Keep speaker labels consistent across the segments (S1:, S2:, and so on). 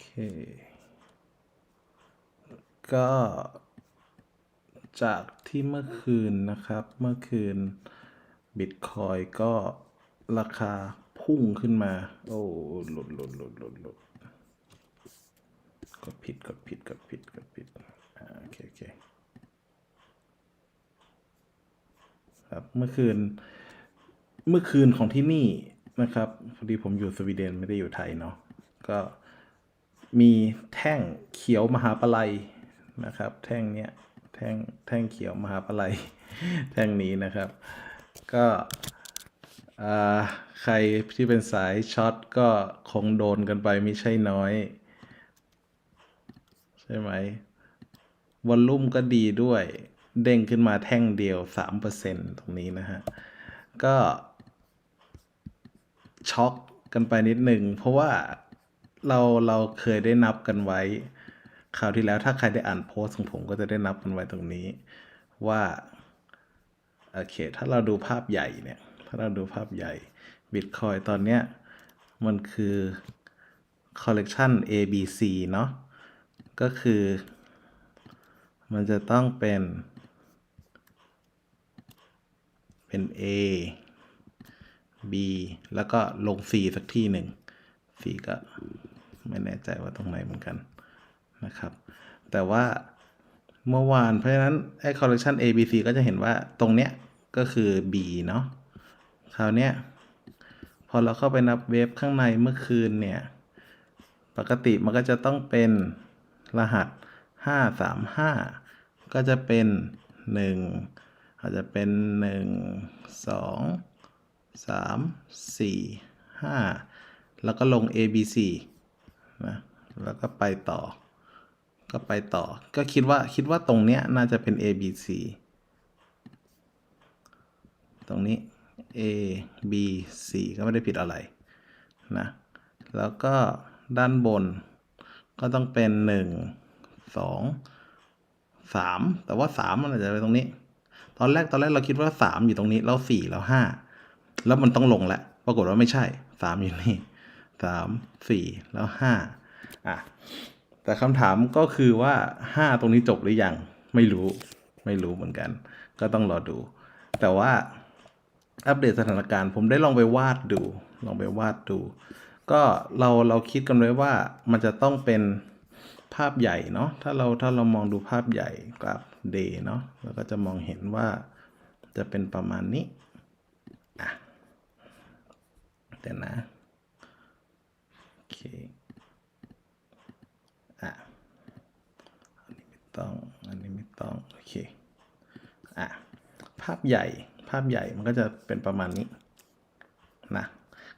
S1: เค ก็จากที่เมื่อคืนนะครับ เมื่อคืนบิตคอยก็ราคาพุ่งขึ้นมา โอ้หลุดหลุดหลุดหลุดหลุดกดผิดกดผิดกดผิดกดผิดอ่าโอเคโอเคครับเมื่อคืนเมื่อคืนของที่นี่นะครับพอดีผมอยู่สวีเดนไม่ได้อยู่ไทยเนาะก็ มีแท่งเขียวมหาปลัยนะครับ แท่งเนี้ยแท่งแท่งเขียวมหาปลัยแท่งนี้นะครับ ก็ใครที่เป็นสายช็อตก็คงโดนกันไปไม่ใช่น้อย ใช่ไหมวอลลุ่มก็ดีด้วย เด้งขึ้นมาแท่งเดียว 3%ตรงนี้นะฮะ ก็ช็อกกันไปนิดหนึ่งเพราะว่า เราเราเคยได้นับกันไว้คราวที่แล้วถ้าใครได้อ่านโพสต์ของผมก็จะได้นับกันไว้ตรงนี้ ว่าโอเคถ้าเราดูภาพใหญ่เนี่ยถ้าเราดูภาพใหญ่บิตคอยตอนเนี้ยมันคือคอลเลกชัน A B C เนาะก็คือ มันจะต้องเป็นเป็น A B แล้วก็ลง C สักที่หนึ่ง C ก็ ไม่แน่ใจว่าตรงไหนเหมือนกันนะครับ แต่ว่าเมื่อวานเพราะฉะนั้นไอ้คอลเล t ชัน A B C ก็จะเห็นว่าตรงเนี้ยก็คือ B เนาะคราวเนี้ยพอเราเข้าไปนับเวฟข้างในเมื่อคืนเนี่ย ปกติมันก็จะต้องเป็นรหัส 535 ก็จะเป็น 1 อาจจะเป็น 1 2 3 4 5 แล้วก็ลง A B C นะแล้วก็ไปต่อ ก็ไปต่อ ก็คิดว่าคิดว่าตรงเนี้ยน่าจะเป็น A B C ตรงนี้ A B C ก็ไม่ได้ผิดอะไรนะ แล้วก็ด้านบนก็ต้องเป็นหนึ่งสองสามแต่ว่าสามมันอาจจะไปตรงนี้ ตอนแรกตอนแรกเราคิดว่าสามอยู่ตรงนี้ แล้วสี่แล้วห้าแล้วมันต้องลงแหละปรากฏว่าไม่ใช่สามอยู่นี่สามสี่แล้วห้า อะแต่คำถามก็คือว่าห้าตรงนี้จบหรือยัง ไม่รู้ไม่รู้เหมือนกัน ก็ต้องรอดู แต่ว่าอัปเดตสถานการณ์ ผมได้ลองไปวาดดู ลองไปวาดดู ก็เราเราคิดกันไว้ว่ามันจะต้องเป็นภาพใหญ่เนาะถ้าเราถ้าเรามองดูภาพใหญ่กับเดย์เนาะเราก็จะมองเห็นว่าจะเป็นประมาณนี้อะเดี๋ยวนะโอเคอะอันนี้ไม่ ต้อง อันนี้ไม่ต้อง โอเค อะ ภาพใหญ่ ภาพใหญ่มันก็จะเป็นประมาณนี้ นะ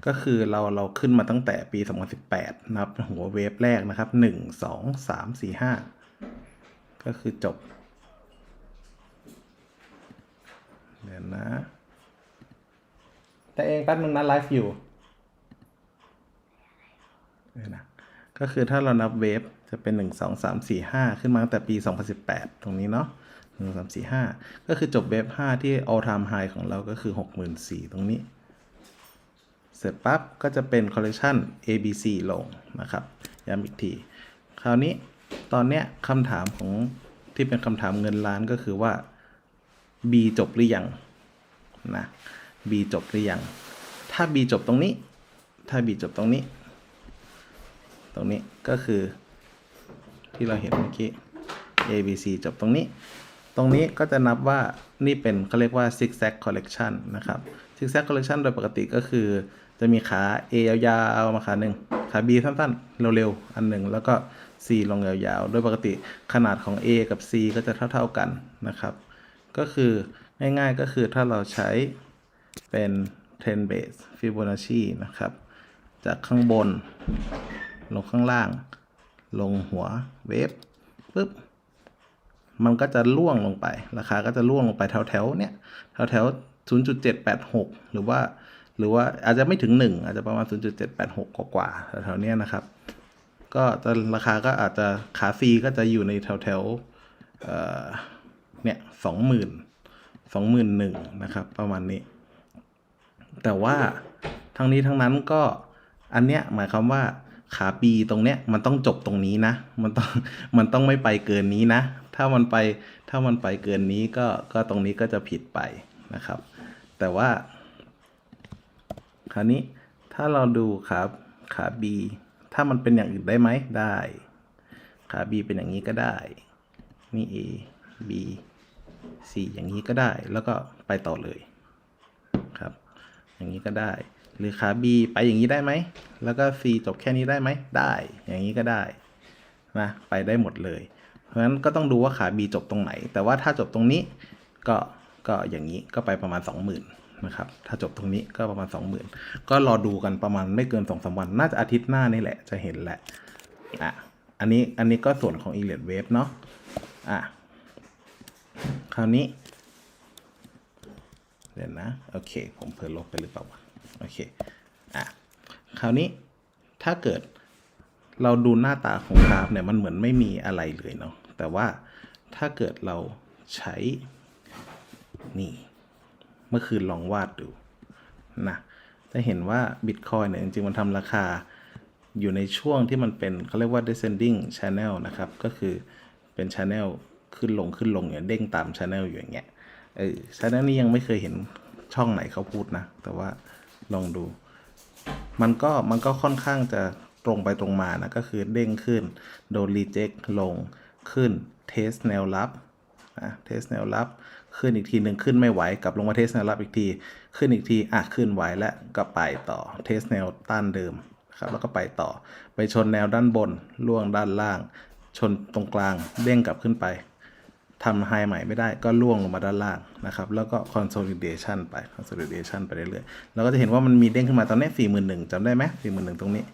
S1: ก็คือเราเราขึ้นมาตั้งแต่ปี 2018 นะครับ หัวเวฟแรกนะครับ 1 2 3 4 5 ก็คือจบ เดี๋ยวนะ แต่เองแป๊บนึงนะไลฟ์อยู่เดี๋ยวนะ ก็คือถ้าเรานับเวฟจะเป็น 1 2 3 4 5 ขึ้นมาตั้งแต่ปี 2018 ตรงนี้เนาะ1 3 4 5 ก็คือจบเวฟ5 ที่ all time high ของเราก็คือ 64,000 ตรงนี้ เสร็จปั๊บ ก็จะเป็นคอลเลกชัน ABC ลงนะครับ ย้ำอีกที คราวนี้ตอนเนี้ยคำถามของที่เป็นคำถามเงินล้านก็คือว่า B จบหรือยังนะ B จบหรือยัง ถ้า B จบตรงนี้ ถ้า B จบตรงนี้ ตรงนี้ก็คือที่เราเห็นเมื่อกี้ A B C จบตรงนี้ ตรงนี้ก็จะนับว่านี่เป็นเขาเรียกว่า zigzag collection นะครับ zigzag collection โดยปกติก็คือ จะมีขา A ยาวๆมาขาหนึ่งขา B สั้นๆ เร็วๆ อันหนึ่งแล้วก็ C ลงยาวๆ โดยปกติขนาดของ A กับ C ก็จะเท่าๆกันนะครับ ก็คือง่ายๆก็คือถ้าเราใช้เป็น 10 base Fibonacci นะครับ จากข้างบน ลงข้างล่าง ลงหัวเวฟปุ๊บมันก็จะล่วงลงไป ราคาก็จะล่วงลงไปแถวแถวๆเนี้ยแถวแถวศูนย์จุดเจ็ดแปดหรือว่า หรือว่าอาจจะไม่ถึงหนึ่งอาจจะประมาณศูนย์จุดเจ็ดแปดหกว่าๆแถวๆเนี้ยนะครับ ก็จะราคาก็อาจจะขาซีก็จะอยู่ในแถวแถวๆเอ่อเนี่ยสองหมื่นสองหมื่นหนึ่งนะครับ ประมาณนี้ แต่ว่าทั้งนี้ทั้งนั้นก็อันเนี้ยหมายความว่า ขา B ตรงเนี้ยมันต้องจบตรงนี้นะ มันต้องมันต้องไม่ไปเกินนี้นะ ถ้ามันไปถ้ามันไปเกินนี้ก็ก็ตรงนี้ก็จะผิดไปนะครับ แต่ว่า คราวนี้ถ้าเราดูขาขา B ถ้ามันเป็นอย่างอื่นได้ไหมได้ ขา B เป็นอย่างนี้ก็ได้ นี่ A B C อย่างนี้ก็ได้ แล้วก็ไปต่อเลยครับ อย่างนี้ก็ได้ หรือขา B ไปอย่างนี้ได้ไหม แล้วก็ C จบแค่นี้ได้ไหม ได้ อย่างนี้ก็ได้นะ ไปได้หมดเลย เพราะฉะนั้นก็ต้องดูว่าขา B จบตรงไหน แต่ว่าถ้าจบตรงนี้ ก็ ก็อย่างนี้ ก็ไปประมาณ 20,000นะครับ ถ้าจบตรงนี้ก็ประมาณ 20,000 ก็รอดูกันประมาณไม่เกิน2อสวัน น่าจะอาทิตย์หน้านี่แหละ จะเห็นแหละ อะ อันนี้ อันนี้ก็ส่วนของ e l i t Wave เนาะ อะ คราวนี้ เดี๋ยวนะ โอเค ผมเพิ่ลบไปหรือเปล่าวะ โอเคอะคราวนี้ถ้าเกิดเราดูหน้าตาของกราฟเนี่ยมันเหมือนไม่มีอะไรเลยเนาะแต่ว่าถ้าเกิดเราใช้นี่เมื่อคืนลองวาดดูนะจะเห็นว่าบิตคอยเนี่ยจริงๆมันทำราคาอยู่ในช่วงที่มันเป็นเขาเรียกว่า descending channel นะครับ ก็คือเป็น channel ขึ้นลงขึ้นลงเนี่ยเด้งตาม channel อยู่อย่างเงี้ยเออ channel นี้ยังไม่เคยเห็นช่องไหนเขาพูดนะ แต่ว่า ลองดู มันก็มันก็ค่อนข้างจะตรงไปตรงมานะก็คือเด้งขึ้น โดนรีเจ็คลงขึ้นเทสแนวรับนะเทสแนวรับขึ้นอีกทีหนึ่งขึ้นไม่ไหวกลับลงมาเทสแนวรับอีกที ขึ้นอีกทีอะขึ้นไหวแล้วก็ไปต่อเทสแนวต้านเดิมครับแล้วก็ไปต่อ ไปชนแนวด้านบนล่วงด้านล่าง ชนตรงกลางเด้งกลับขึ้นไป ทำไฮใหม่ไม่ได้ก็ล่วงลงมาด้านล่างนะครับ แล้วก็ consolidation ไป consolidation ไปเรื่อยๆเราก็จะเห็นว่ามันมีเด้งขึ้นมาตอนนี้สี่หมื่นหนึ่งจำได้ไหมสี่หมื่นหนึ่งตรงนี้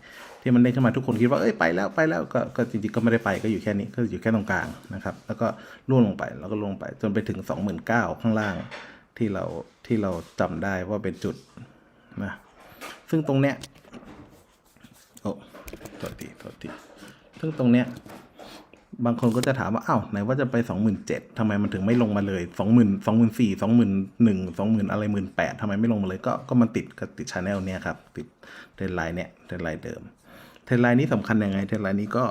S1: ที่มันเด้งขึ้นมาทุกคนคิดว่าเอ้ยไปแล้วไปแล้วก็ก็จริงๆก็ไม่ได้ไปก็อยู่แค่นี้ก็อยู่แค่ตรงกลางนะครับ แล้วก็ล่วงลงไปแล้วก็ลงไปจนไปถึง 29,000ข้างล่างที่เราที่เราจำได้ว่าเป็นจุดนะซึ่งตรงเนี้ยโอ้โทษทีโทษทีซึ่งตรงเนี้ย บางคนก็จะถามว่าอ้าวไหนว่าจะไปสองหมื่นเจ็ดทำไมมันถึงไม่ลงมาเลยสองหมื่นสองหมื่นสี่สองหมื่นหนึ่งสองหมื่นอะไรหมื่นแปดทำไมไม่ลงมาเลยก็ก็มันติดกับติดชาแนลเนี่ยครับติดเทรนไลน์เนี่ยเทรนไลน์เดิมเทรนไลน์นี้สำคัญยังไงเทรนไลน์นี้ก็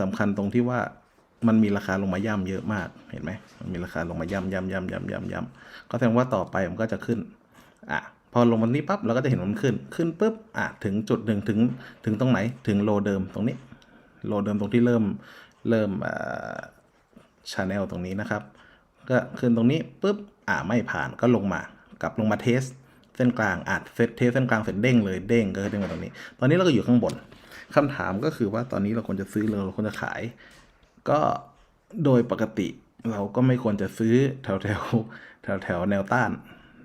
S1: สำคัญตรงที่ว่ามันมีราคาลงมาย่ำเยอะมากเห็นไหมมันมีราคาลงมาย่ำย่ำย่ำย่ำย่ำย่ำก็แสดงว่าต่อไปมันก็จะขึ้นอะพอลงมานี้ปั๊บเราก็จะเห็นมันขึ้นขึ้นปุ๊บอะถึงจุดหนึ่งถึงถึงตรงไหนถึงโลเดิมตรงนี้โลเดิมตรงที่เริ่ม เริ่มชาแนลตรงนี้นะครับ ก็ขึ้นตรงนี้ปุ๊บอ่าไม่ผ่านก็ลงมากลับลงมาเทสเส้นกลางอาจเซตเทสเส้นกลางเสร็จเด้งเลยเด้งก็เด้งมาตรงนี้ ตอนนี้เราก็อยู่ข้างบนคำถามก็คือว่าตอนนี้เราควรจะซื้อหรือเราควรจะขาย ก็โดยปกติเราก็ไม่ควรจะซื้อแถวแถวแถวแถวแนวต้าน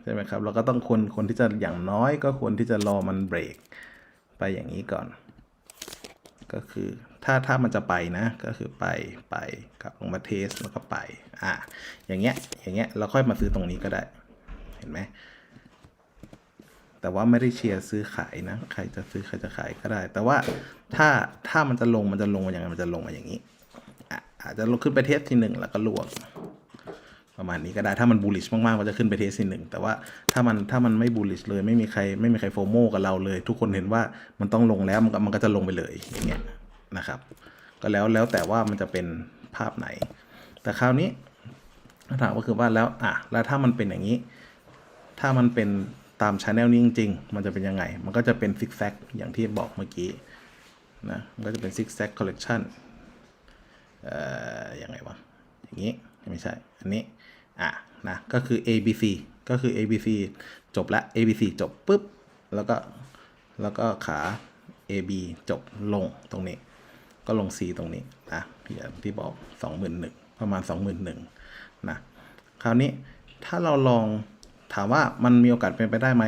S1: ใช่ไหมครับเราก็ต้องคนคนที่จะอย่างน้อยก็ควรที่จะรอมันเบรกไปอย่างนี้ก่อน ก็คือถ้าถ้ามันจะไปนะก็คือไปไปกลับลงมาเทสแล้วก็ไปอะอย่างเงี้ยอย่างเงี้ยเราค่อยมาซื้อตรงนี้ก็ได้เห็นไหมแต่ว่าไม่ได้เชียร์ซื้อขายนะ ใครจะซื้อใครจะขายก็ได้ แต่ว่าถ้าถ้ามันจะลงมันจะลงมาอย่างไงมันจะลงมาอย่างนี้อะอาจจะลงขึ้นไปเทสทีหนึ่งแล้วก็ลวง ประมาณนี้ก็ได้ถ้ามันบูลลิชมากๆก็จะขึ้นไปเทสที่หนึ่งแต่ว่าถ้ามันถ้ามันไม่บูลลิชเลยไม่มีใครไม่มีใครโฟโมกับเราเลย ทุกคนเห็นว่ามันต้องลงแล้วมันก็มันก็จะลงไปเลยอย่างเงี้ยนะครับ ก็แล้วแล้วแต่ว่ามันจะเป็นภาพไหน แต่คราวนี้คำถามก็คือว่าแล้วอะแล้วถ้ามันเป็นอย่างนี้ ถ้ามันเป็นตามช anel นี้จริง ๆ มันจะเป็นยังไง มันก็จะเป็นซิกแซกอย่างที่บอกเมื่อกี้นะมันก็จะเป็นซิกแซกคอลเลกชันเอ่อยังไงวะอย่างนี้ไม่ใช่ อันนี้ อะนะก็คือ A B C ก็คือ A B C จบละ A B C จบปุ๊บแล้วก็แล้วก็ขา A B จบลงตรงนี้ ก็ลง C ตรงนี้นะอย่างที่บอก 21,000ประมาณ 21,000นะคราวนี้ถ้าเราลองถามว่ามันมีโอกาสเป็นไปได้ไหม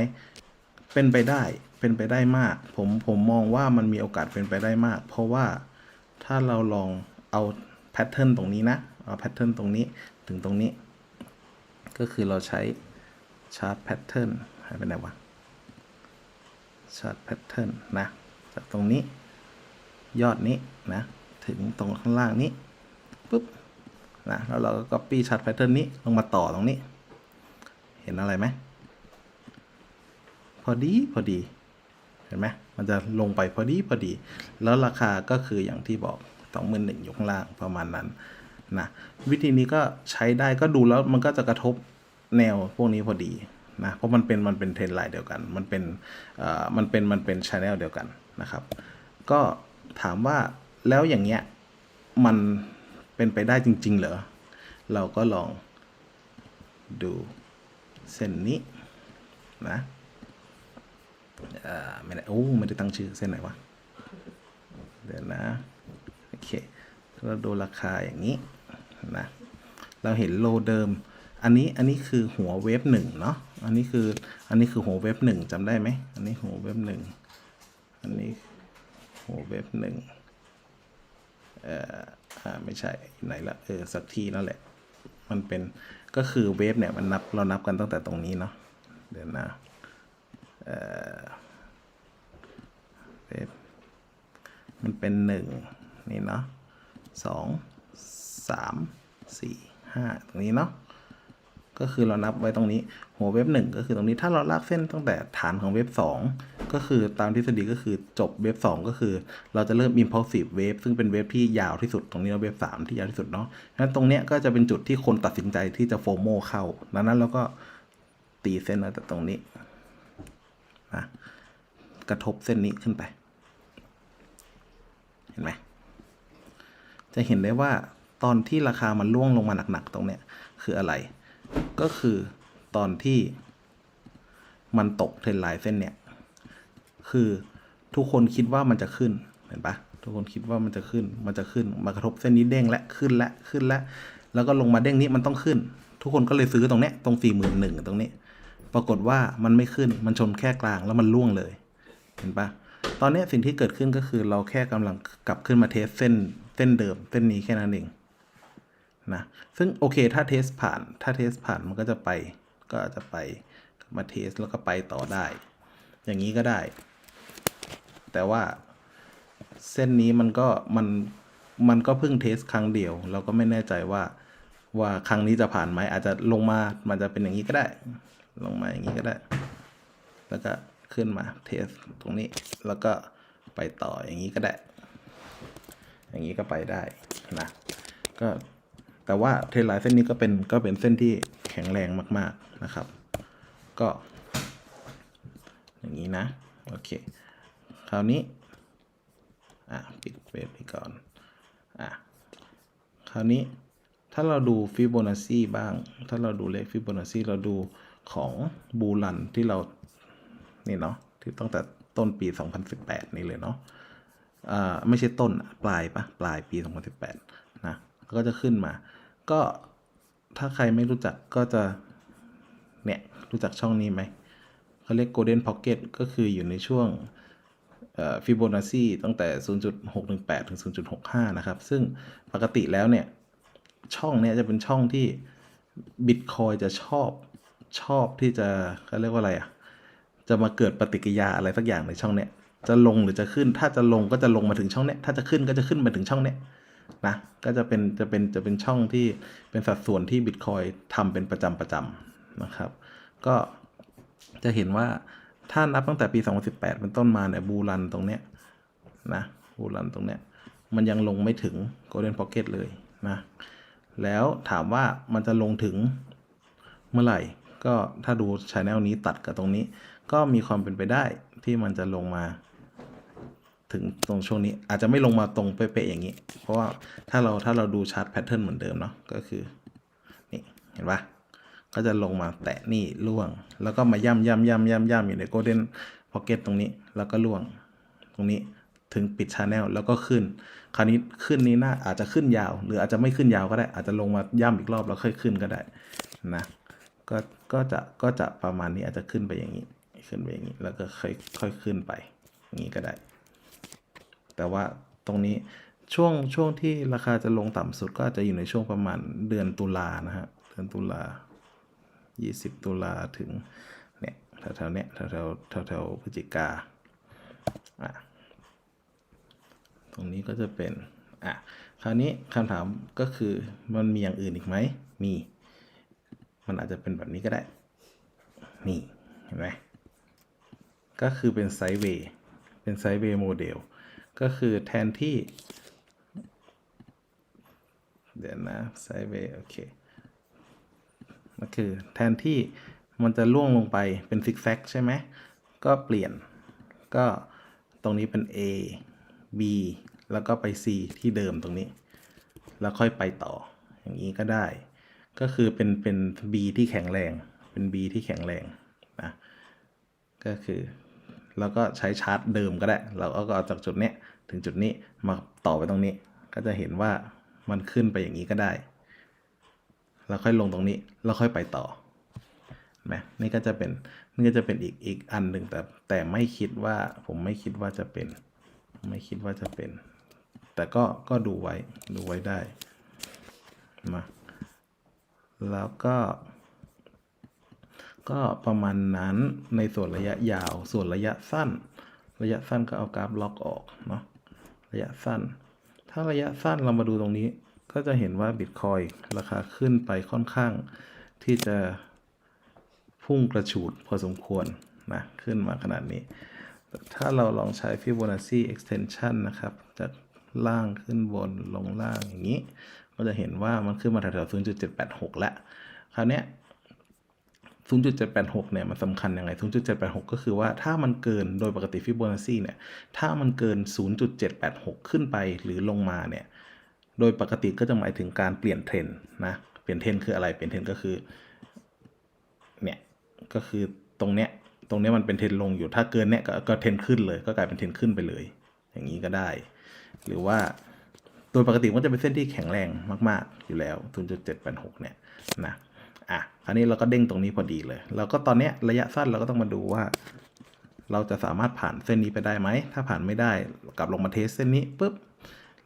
S1: เป็นไปได้ เป็นไปได้มาก ผมผมมองว่ามันมีโอกาสเป็นไปได้มาก เพราะว่าถ้าเราลองเอาแพทเทิร์นตรงนี้นะ เอาแพทเทิร์นตรงนี้ถึงตรงนี้ ก็คือเราใช้ชาร์ตแพทเทิร์นหายไปไหนวะชาร์ตแพทเทิร์นนะจากตรงนี้ยอดนี้นะ ถึงตรงข้างล่างนี้ปุ๊บนะแล้วเราก็ copy ชาร์ตแพทเทิร์นนี้ลงมาต่อตรงนี้ เห็นอะไรไหมพอดีพอดีเห็นไหมมันจะลงไปพอดีพอดี แล้วราคาก็คืออย่างที่บอกสองหมื่นหนึ่งอยู่ข้างล่างประมาณนั้น นะวิธีนี้ก็ใช้ได้ก็ดูแล้วมันก็จะกระทบแนวพวกนี้พอดีนะเพราะมันเป็นมันเป็นเทรนไลน์เดียวกัน มันเป็นเอ่อมันเป็นมันเป็นชแนลเดียวกันนะครับ ก็ถามว่าแล้วอย่างเงี้ยมันเป็นไปได้จริง ๆ เหรอ เราก็ลองดูเส้นนี้นะเอ่อไม่ได้โอ้ไม่ได้ตั้งชื่อเส้นไหนวะ เดี๋ยวนะ โอเคเราดูราคาอย่างนี้ นะเราเห็นโลเดิม อันนี้อันนี้คือหัวเว็บหนึ่งเนาะอันนี้คืออันนี้คือหัวเว็บหนึ่งจำได้ไหมอันนี้หัวเว็บหนึ่งอันนี้หัวเว็บหนึ่งเอ่ออ่าไม่ใช่ไหนละเออสักทีนั่นแหละ มันเป็นก็คือเวฟเนี่ยมันนับเรานับกันตั้งแต่ตรงนี้เนาะเดี๋ยวนะเอ่อเวฟมันเป็นหนึ่งนี่เนาะสอง สามสี่ห้าตรงนี้เนาะก็คือเรานับไว้ตรงนี้ หัวเว็บหนึ่งก็คือตรงนี้ถ้าเราลากเส้นตั้งแต่ฐานของเว็บสองก็คือตามทฤษฎีก็คือจบเว็บสองก็คือ เราจะเริ่ม impulsive wave ซึ่งเป็นเว็บที่ยาวที่สุดตรงนี้เราเว็บสามที่ยาวที่สุดเนาะงั้นตรงเนี้ยก็จะเป็นจุดที่คนตัดสินใจที่จะโฟโมเข้าดังนั้นเราก็ตีเส้นไว้แต่ตรงนี้นะกระทบเส้นนี้ขึ้นไป เห็นไหมจะเห็นได้ว่า ตอนที่ราคามันล่วงลงมาหนักๆตรงเนี้ยคืออะไร ก็คือตอนที่มันตกเทรนไลน์เส้นเนี้ยคือทุกคนคิดว่ามันจะขึ้นเห็นปะทุกคนคิดว่ามันจะขึ้น มันจะขึ้น มากระทบเส้นนี้เด้งและขึ้นและขึ้นและ แล้วก็ลงมาเด้งนี้มันต้องขึ้น ทุกคนก็เลยซื้อตรงเนี้ยตรงสี่หมื่นหนึ่งตรงนี้ ปรากฏว่ามันไม่ขึ้น มันชนแค่กลางแล้วมันล่วงเลย เห็นปะตอนเนี้ยสิ่งที่เกิดขึ้นก็คือเราแค่กำลังกลับขึ้นมาเทสเส้นเส้นเดิมเส้นนี้แค่นั้นเอง นะซึ่งโอเคถ้าเทสผ่านถ้าเทสผ่านมันก็จะไปก็จะไปมาเทสแล้วก็ไปต่อได้ อย่างนี้ก็ได้ แต่ว่าเส้นนี้มันก็มันมันก็เพิ่งเทสครั้งเดียว เราก็ไม่แน่ใจว่าว่าครั้งนี้จะผ่านไหมอาจจะลงมามันจะเป็นอย่างนี้ก็ได้ ลงมาอย่างนี้ก็ได้ แล้วก็ขึ้นมาเทสตรงนี้แล้วก็ไปต่ออย่างนี้ก็ได้ อย่างนี้ก็ไปได้นะก็ แต่ว่าเทรนไลน์เส้นนี้ก็เป็นก็เป็นเส้นที่แข็งแรงมาก ๆนะครับ ก็ อย่างนี้นะโอเคคราวนี้อะปิดเว็บไปก่อนอะคราวนี้ถ้าเราดูฟิโบนัชชีบ้าง ถ้าเราดูเลขฟิโบนัชชีเราดูของบูรันที่เรา นี่เนาะ ที่ตั้งแต่ต้นปี 2018 นี่เลยเนาะอ่าไม่ใช่ต้น ปลายปะปลายปี 2018นะ ก็จะขึ้นมา ก็ถ้าใครไม่รู้จักก็จะ เนี่ย รู้จักช่องนี้ไหมเขาเรียก Golden Pocket ก็คืออยู่ในช่วงฟิโบนัชชีตั้งแต่ 0.618 ถึง 0.65 นะครับ ซึ่งปกติแล้วเนี่ย ช่องเนี้ยจะเป็นช่องที่ Bitcoin จะชอบชอบที่จะเขาเรียกว่าอะไรอะ จะมาเกิดปฏิกิริยาอะไรสักอย่างในช่องเนี้ย จะลงหรือจะขึ้น ถ้าจะลงก็จะลงมาถึงช่องเนี้ย ถ้าจะขึ้นก็จะขึ้นมาถึงช่องเนี้ย นะก็จะเป็นจะเป็นจะเป็นช่องที่เป็นสัดส่วนที่ Bitcoin ทำเป็นประจำประจำนะครับ ก็จะเห็นว่าถ้านับตั้งแต่ปี 2018 เป็นต้นมาเนี่ยบูรันตรงเนี้ยนะบูรันตรงเนี้ยมันยังลงไม่ถึง Golden Pocket เลยนะแล้วถามว่ามันจะลงถึงเมื่อไหร่ ก็ถ้าดูช anel นี้ตัดกับตรงนี้ ก็มีความเป็นไปได้ที่มันจะลงมา ถึงตรงช่วงนี้อาจจะไม่ลงมาตรงเป๊ะๆอย่างนี้ เพราะว่าถ้าเราถ้าเราดูชาร์ตแพทเทิร์นเหมือนเดิมเนาะก็คือนี่เห็นปะก็จะลงมาแตะนี่ล่วง แล้วก็มาย่ำย่ำย่ำย่ำย่ำอยู่ในโกลเด้นพ็อกเก็ตตรงนี้แล้วก็ล่วงตรงนี้ถึงปิดชาแนลแล้วก็ขึ้น คราวนี้ขึ้นนี้น่าอาจจะขึ้นยาว หรืออาจจะไม่ขึ้นยาวก็ได้ อาจจะลงมาย่ำอีกรอบแล้วค่อยขึ้นก็ได้นะก็ก็จะก็จะประมาณนี้อาจจะขึ้นไปอย่างนี้ ขึ้นไปอย่างนี้ แล้วก็ค่อยค่อยขึ้นไปอย่างนี้ก็ได้ แต่ว่าตรงนี้ช่วงช่วงที่ราคาจะลงต่ำสุดก็อาจจะอยู่ในช่วงประมาณเดือนตุลานะฮะเดือนตุลา 20 ตุลาถึงเนี่ยแถวๆเนี้ยแถวๆแถวๆพฤศจิกาอะตรงนี้ก็จะเป็นอะคราวนี้คำถามก็คือมันมีอย่างอื่นอีกไหมมี มันอาจจะเป็นแบบนี้ก็ได้ นี่ เห็นไหมก็คือเป็นไซด์เวย์เป็นไซด์เวย์โมเดล ก็คือแทนที่ เดี๋ยวนะไซเวย์โอเคก็คือแทนที่มันจะล่วงลงไปเป็นซิกแซกใช่ไหม ก็เปลี่ยนก็ตรงนี้เป็น A B แล้วก็ไป C ที่เดิมตรงนี้ แล้วค่อยไปต่อ อย่างนี้ก็ได้ ก็คือเป็นเป็น B ที่แข็งแรง เป็น B ที่แข็งแรงนะ ก็คือ เราก็ใช้ชาร์ตเดิมก็ได้ เราก็เอาจากจุดนี้ถึงจุดนี้มาต่อไปตรงนี้ ก็จะเห็นว่ามันขึ้นไปอย่างนี้ก็ได้ แล้วค่อยลงตรงนี้ แล้วค่อยไปต่อนไหมนี่ก็จะเป็นนี่ก็จะเป็นอีกอีกอันหนึ่งแต่แต่ไม่คิดว่าผมไม่คิดว่าจะเป็น ไม่คิดว่าจะเป็น แต่ก็ก็ดูไว้ดูไว้ได้มาแล้วก็ ก็ประมาณนั้นในส่วนระยะยาว ส่วนระยะสั้น ระยะสั้นก็เอากราฟล็อกออกเนาะระยะสั้น ถ้าระยะสั้นเรามาดูตรงนี้ ก็จะเห็นว่าบิตคอยราคาขึ้นไปค่อนข้าง ที่จะพุ่งกระฉูดพอสมควรนะขึ้นมาขนาดนี้ ถ้าเราลองใช้ Fibonacci extension นะครับจากล่างขึ้นบนลงล่างอย่างนี้ ก็จะเห็นว่ามันขึ้นมาแถวๆ0.786 แล้ว คราวเนี้ย 0.786 เนี่ยมันสำคัญยังไง 0.786 ก็คือว่าถ้ามันเกินโดยปกติฟิโบนัชชีเนี่ย ถ้ามันเกิน 0.786 ขึ้นไปหรือลงมาเนี่ย โดยปกติก็จะหมายถึงการเปลี่ยนเทรนด์นะ เปลี่ยนเทรนด์คืออะไร เปลี่ยนเทรนด์ก็คือ เนี่ย ก็คือตรงเนี้ย ตรงเนี้ยมันเป็นเทรนด์ลงอยู่ ถ้าเกินเนี้ยก็ก็เทรนด์ขึ้นเลย ก็กลายเป็นเทรนด์ขึ้นไปเลย อย่างนี้ก็ได้ หรือว่าโดยปกติมันจะเป็นเส้นที่แข็งแรงมาก ๆ อยู่แล้ว 0.786 เนี่ยนะ อะคราวนี้เราก็เด้งตรงนี้พอดีเลยแล้วก็ตอนเนี้ยระยะสั้นเราก็ต้องมาดูว่า เราจะสามารถผ่านเส้นนี้ไปได้ไหม ถ้าผ่านไม่ได้กลับลงมาเทสเส้นนี้ปุ๊บ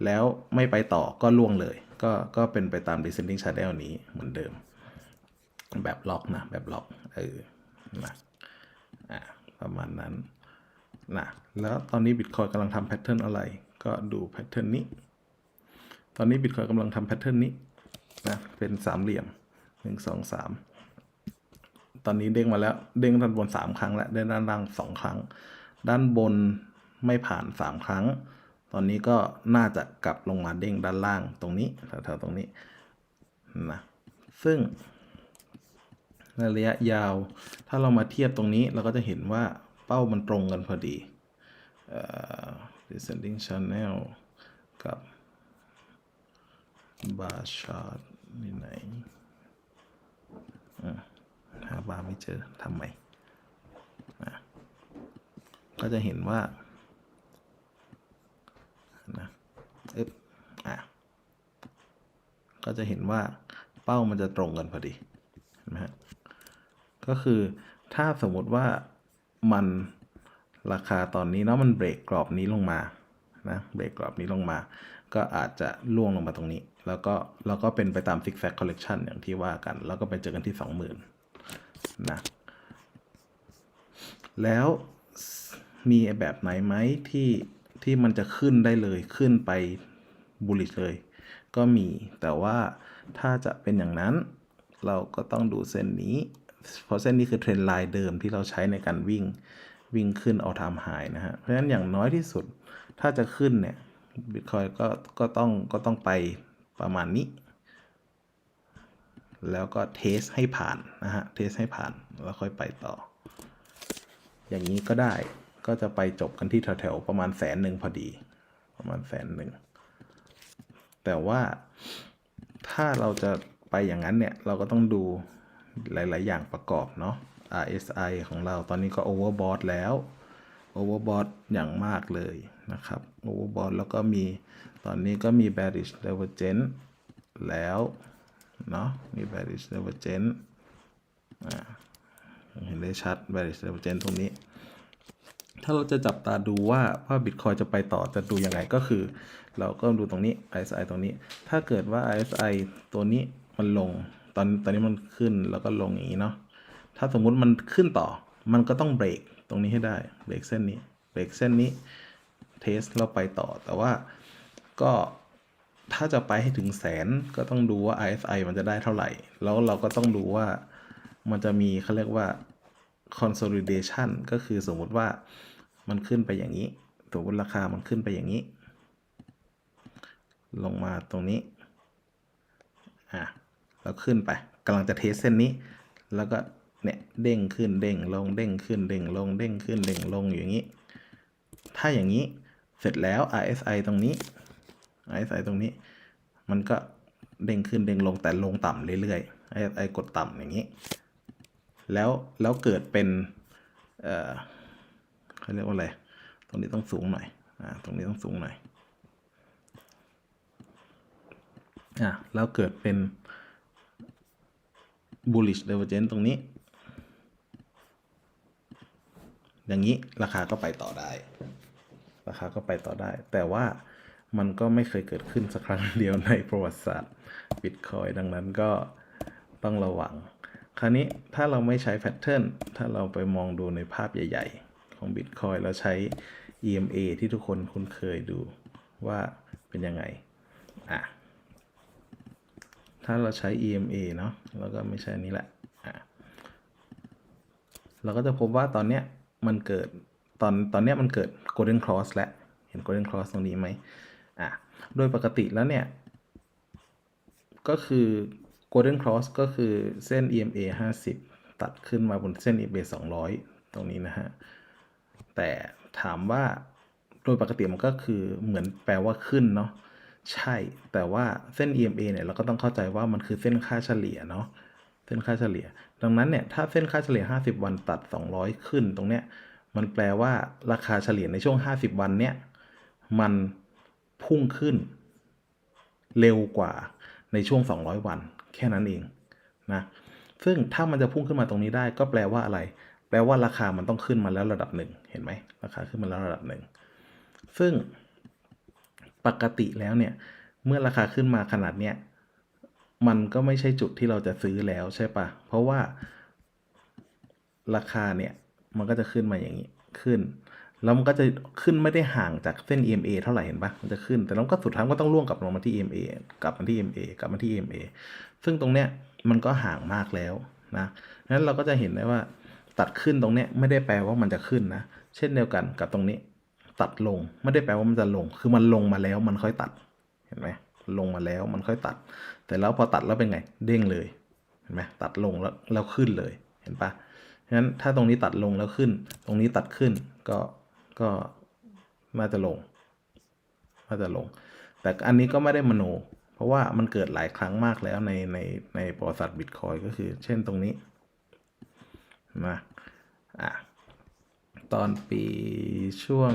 S1: แล้วไม่ไปต่อก็ล่วงเลย ก็ก็เป็นไปตาม descending channel นี้เหมือนเดิม แบบล็อกนะ แบบล็อกเออนะอะประมาณนั้นนะแล้วตอนนี้ Bitcoin กำลังทำแพทเทิร์นอะไร ก็ดูแพทเทิร์นนี้ ตอนนี้ Bitcoin กำลังทำแพทเทิร์นนี้นะเป็นสามเหลี่ยม หนึ่งสองสามตอนนี้เด้งมาแล้ว เด้งด้านบนสามครั้งแล้วเด้งด้านล่างสองครั้ง ด้านบนไม่ผ่านสามครั้ง ตอนนี้ก็น่าจะกลับลงมาเด้งด้านล่างตรงนี้แถวๆตรงนี้นะซึ่งในระยะยาว ถ้าเรามาเทียบตรงนี้เราก็จะเห็นว่าเป้ามันตรงกันพอดีเอ่อ descending channel กับ bar chart นี่ไหนอะหาบาร์ไม่ เจอทำไมอะก็จะเห็นว่านะอึ๊บอะก็จะเห็นว่าเป้ามันจะตรงกันพอดีนไหมฮะก็คือถ้าสมมติว่ามันราคาตอนนี้เนาะมันเบรกกรอบนี้ลงมานะเบรกกรอบนี้ลงมา ก็อาจจะล่วงลงมาตรงนี้ แล้วก็แล้วก็เป็นไปตาม Six Fact Collection อย่างที่ว่ากัน แล้วก็ไปเจอกันที่ 20,000 นะแล้วมีแบบไหนไหมที่ที่มันจะขึ้นได้เลยขึ้นไปบูลิชเลย ก็มีแต่ว่าถ้าจะเป็นอย่างนั้นเราก็ต้องดูเส้นนี้ เพราะเส้นนี้คือเทรนไลน์เดิมที่เราใช้ในการวิ่งวิ่งขึ้นเอาทำหายนะฮะเพราะฉะนั้นอย่างน้อยที่สุดถ้าจะขึ้นเนี่ยบิตคอยก็ก็ต้องก็ต้องไปประมาณนี้ แล้วก็เทสให้ผ่านนะฮะเทสให้ผ่านแล้วค่อยไปต่อ อย่างนี้ก็ได้ก็จะไปจบกันที่แถวๆประมาณแสนหนึ่งพอดี ประมาณแสนหนึ่งแต่ว่าถ้าเราจะไปอย่างนั้นเนี่ย เราก็ต้องดูหลาย ๆ อย่างประกอบเนาะ RSI ของเราตอนนี้ก็ overbought แล้ว overbought อย่างมากเลยนะครับ overbought แล้วก็มีตอนนี้ก็มี bearish divergence แล้ว เนาะมี bearish divergence อ่าเห็นได้ชัด bearish divergence ตรงนี้ ถ้าเราจะจับตาดูว่าว่าบิตคอยจะไปต่อจะดูยังไงก็คือ เราก็ดูตรงนี้ RSI ตรงนี้ ถ้าเกิดว่า RSI ตัวนี้มันลง ตอนตอนนี้มันขึ้นแล้วก็ลงอย่างนี้เนาะถ้าสมมุติมันขึ้นต่อ มันก็ต้องเบรกตรงนี้ให้ได้เบรกเส้นนี้เบรกเส้นนี้เทสเราไปต่อแต่ว่าก็ ถ้าจะไปให้ถึงแสนก็ต้องดูว่า RSI มันจะได้เท่าไหร่ แล้วเราก็ต้องดูว่ามันจะมีเขาเรียกว่า consolidation ก็คือสมมติว่ามันขึ้นไปอย่างนี้มมติราคามันขึ้นไปอย่างนี้ ลงมาตรงนี้อะแล้วขึ้นไปกำลังจะเทสเส้นนี้ แล้วก็เนี่ยเด้งขึ้นเด้งลงเด้งขึ้นเด้งลงเด้งขึ้นเด้งลงอย่างนี้ ถ้าอย่างนี้เสร็จแล้ว RSI ตรงนี้ RSI ตรงนี้ มันก็เด้งขึ้นเด้งลงแต่ลงต่ำเรื่อยๆ RSI กดต่ำอย่างนี้ แล้วแล้วเกิดเป็นเอ่อเขาเรียกว่าอะไรตรงนี้ต้องสูงหน่อยอ่าตรงนี้ต้องสูงหน่อยอะแล้วเกิดเป็น bullish divergence ตรงนี้ อย่างนี้ราคาก็ไปต่อได้ ราคาก็ไปต่อได้ แต่ว่า มันก็ไม่เคยเกิดขึ้นสักครั้งเดียวในประวัติศาสตร์บิตคอยดังนั้นก็ต้องระวัง คราวนี้ถ้าเราไม่ใช้แพทเทิร์นถ้าเราไปมองดูในภาพใหญ่ ๆ ของบิตคอยเราใช้ EMA ที่ทุกคนคุ้นเคยดูว่าเป็นยังไงอะถ้าเราใช้ EMA เนาะแล้วก็ไม่ใช่นนี้แหละอะเราก็จะพบว่าตอนเนี้ยมันเกิดตอนตอนเนี้ยมันเกิด golden cross แล้วเห็น golden cross ตรงนี้ไหม อะโดยปกติแล้วเนี่ย ก็คือ golden cross ก็คือเส้น EMA 50 ตัดขึ้นมาบนเส้น EMA 200 ตรงนี้นะฮะ แต่ถามว่าโดยปกติมันก็คือเหมือนแปลว่าขึ้นเนาะใช่ แต่ว่าเส้น EMA เนี่ยเราก็ต้องเข้าใจว่ามันคือเส้นค่าเฉลี่ยเนาะเส้นค่าเฉลี่ย ดังนั้นเนี่ยถ้าเส้นค่าเฉลี่ย 50 วันตัด 200 ขึ้นตรงเนี้ยมันแปลว่าราคาเฉลี่ยในช่วง 50 วันเนี่ยมัน พุ่งขึ้น เร็วกว่าในช่วง 200 วัน แค่นั้นเองนะซึ่งถ้ามันจะพุ่งขึ้นมาตรงนี้ได้ก็แปลว่าอะไร แปลว่าราคามันต้องขึ้นมาแล้วระดับหนึ่งเห็นไหมราคาขึ้นมาแล้วระดับหนึ่งซึ่งปกติแล้วเนี่ยเมื่อราคาขึ้นมาขนาดเนี้ยมันก็ไม่ใช่จุดที่เราจะซื้อแล้วใช่ปะเพราะว่าราคาเนี่ยมันก็จะขึ้นมาอย่างนี้ขึ้น แล้วมันก็จะขึ้นไม่ได้ห่างจากเส้น EMA เท่าไหร่เห็นปะมันจะขึ้น แต่แล้วก็สุดท้ายก็ต้องล่วงกลับลงมาที่ EMA กลับมาที่ EMA กลับมาที่ EMA ซึ่งตรงเนี้ยมันก็ห่างมากแล้วนะงั้นเราก็จะเห็นได้ว่าตัดขึ้นตรงเนี้ยไม่ได้แปลว่ามันจะขึ้นนะ เช่นเดียวกันกับตรงนี้ ตัดลงไม่ได้แปลว่ามันจะลง คือมันลงมาแล้วมันค่อยตัด เห็นไหมลงมาแล้วมันค่อยตัด แต่แล้วพอตัดแล้วเป็นไง เด้งเลย เห็นไหมตัดลงแล้วแล้วขึ้นเลย เห็นปะงั้นถ้าตรงนี้ตัดลงแล้วขึ้น ตรงนี้ตัดขึ้นก็ ก็น่าจะลงน่าจะลง แต่อันนี้ก็ไม่ได้มโน เพราะว่ามันเกิดหลายครั้งมากแล้วในในในประวัติศาสตร์บิตคอยก็คือ เช่นตรงนี้นะอะตอนปีช่วง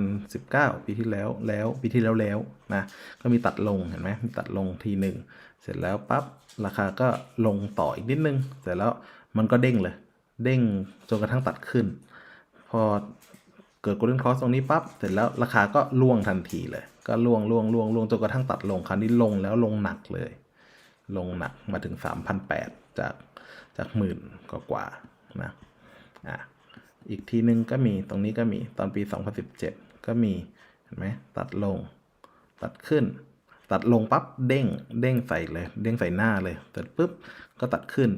S1: 2019 ปีที่แล้วแล้วปีที่แล้วแล้วนะก็มีตัดลงเห็นไหมมีตัดลงทีหนึ่งเสร็จแล้วปั๊บราคาก็ลงต่ออีกนิดนึง เสร็จแล้วมันก็เด้งเลย เด้งจนกระทั่งตัดขึ้น พอ เกิด golden cross ตรงนี้ปั๊บเสร็จแล้วราคาก็ล่วงทันทีเลย ก็ล่วงล่วงล่วงล่วงจนกระทั่งตัดลงคราวนี้ลงแล้วลงหนักเลย ลงหนักมาถึง 3,800 จากจากหมื่นกว่าๆนะอะอีกทีนึงก็มีตรงนี้ก็มีตอนปี 2017 ก็มีเห็นไหมตัดลง ตัดขึ้น ตัดลงปั๊บเด้งเด้งใส่เลย เด้งใส่หน้าเลยเสร็จปุ๊บก็ตัดขึ้น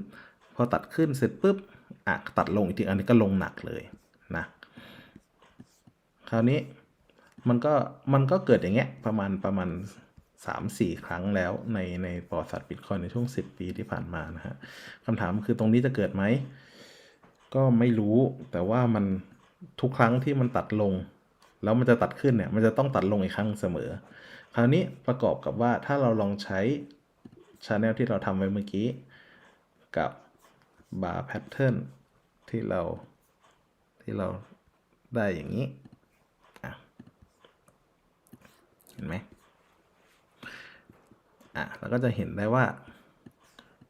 S1: พอตัดขึ้นเสร็จปุ๊บอะตัดลงอีกทีอันนี้ก็ลงหนักเลย คราวนี้มันก็มันก็เกิดอย่างเงี้ยประมาณประมาณสามสี่ครั้งแล้วในในประวัติศาสตร์บิตคอยในช่วง10ปีที่ผ่านมานะฮะคำถามคือตรงนี้จะเกิดไหม ก็ไม่รู้แต่ว่ามันทุกครั้งที่มันตัดลง แล้วมันจะตัดขึ้นเนี่ย มันจะต้องตัดลงอีกครั้งเสมอ คราวนี้ประกอบกับว่าถ้าเราลองใช้ชาแนลที่เราทำไว้เมื่อกี้ กับบาร์แพทเทิร์นที่เราที่เราได้อย่างนี้อะ เห็นไหมอะเราก็จะเห็นได้ว่า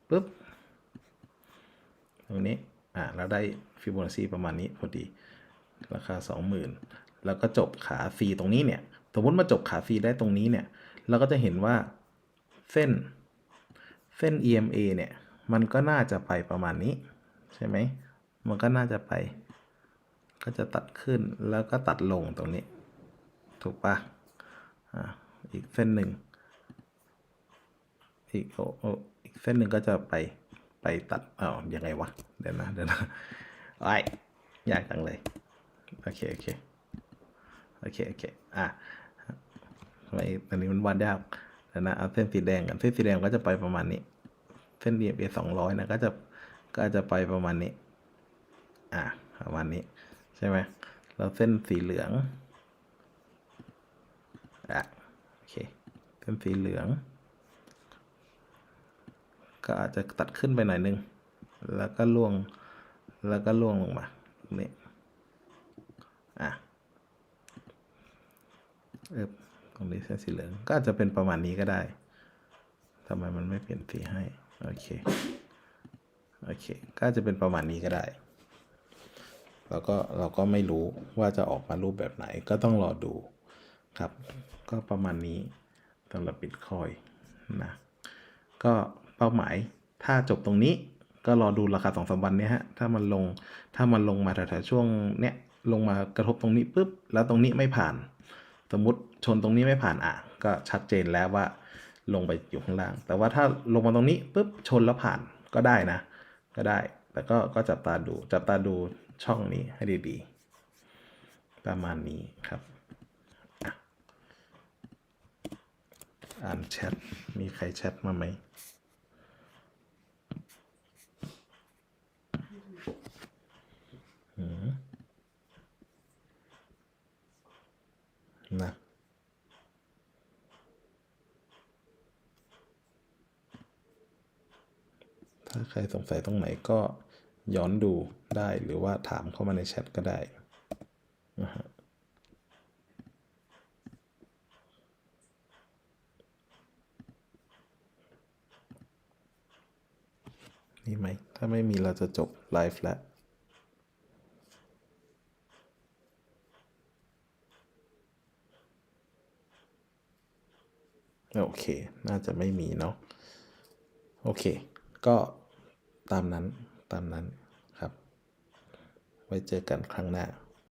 S1: ปุ๊บตรงนี้อ่าเราได้ฟิโบนัชชีประมาณนี้พอดี ราคา 20,000 แล้วก็จบขา C ตรงนี้เนี่ยสมมติมาจบขา C ได้ตรงนี้เนี่ยเราก็จะเห็นว่าเส้นเส้น EMA เนี่ย มันก็น่าจะไปประมาณนี้ ใช่ไหม มันก็น่าจะไป ก็จะตัดขึ้นแล้วก็ตัดลงตรงนี้ ถูกปะ อีกเส้นหนึ่งอีกโอโออีกเส้นหนึ่งก็จะไปไปตัดเอ้ายังไงวะ เดี๋ยวนะเดี๋ยวนะไอ้ยยากจังเลย โอเค โอเค โอเค โอเค อะทำไมอันนี้มันวาดยากแล้วนะเอาเส้นสีแดงกันเส้นสีแดงก็จะไปประมาณนี้ เส้น DMA สองร้อยนะก็จะก็จะไปประมาณนี้ อะประมาณนี้ ใช่ไหมแล้วเส้นสีเหลือง อะ โอ เคเส้นสีเหลือง ก็อาจจะตัดขึ้นไปหน่อยนึง แล้วก็ล่วง แล้วก็ล่วงลงมาตรงนี้อะเออตรงนี้เส้นสีเหลือง ก็อาจจะเป็นประมาณนี้ก็ได้ทำไมมันไม่เปลี่ยนสีให้ โอเค โอเค ก็จจะเป็นประมาณนี้ก็ได้ แล้วก็เราก็ไม่รู้ว่าจะออกมารูปแบบไหน ก็ต้องรอดูครับ ก็ประมาณนี้สำหรับบิตคอยนะก็เป้าหมายถ้าจบตรงนี้ก็รอดูราคาสองสามวันเนี้ยฮะ ถ้ามันลง ถ้ามันลงมาแถวๆช่วงเนี้ย ลงมากระทบตรงนี้ปุ๊บ แล้วตรงนี้ไม่ผ่าน สมมติชนตรงนี้ไม่ผ่านอะ ก็ชัดเจนแล้วว่าลงไปอยู่ข้างล่าง แต่ว่าถ้าลงมาตรงนี้ปุ๊บ ชนแล้วผ่านก็ได้นะ ก็ได้ แต่ก็ก็จับตาดู จับตาดูช่องนี้ให้ดีๆ ประมาณนี้ครับอะ อ่านแชท มีใครแชทมาไหม นะ ถ้าใครสงสัยตรงไหนก็ย้อนดูได้หรือว่าถามเข้ามาในแชทก็ได้นะฮะมีไหม ถ้าไม่มีเรา จะจบไลฟ์แล้วโอเค น่าจะไม่มีเนาะ โอเค ก็ตามนั้น ตามนั้นครับ ไว้เจอกันครั้งหน้า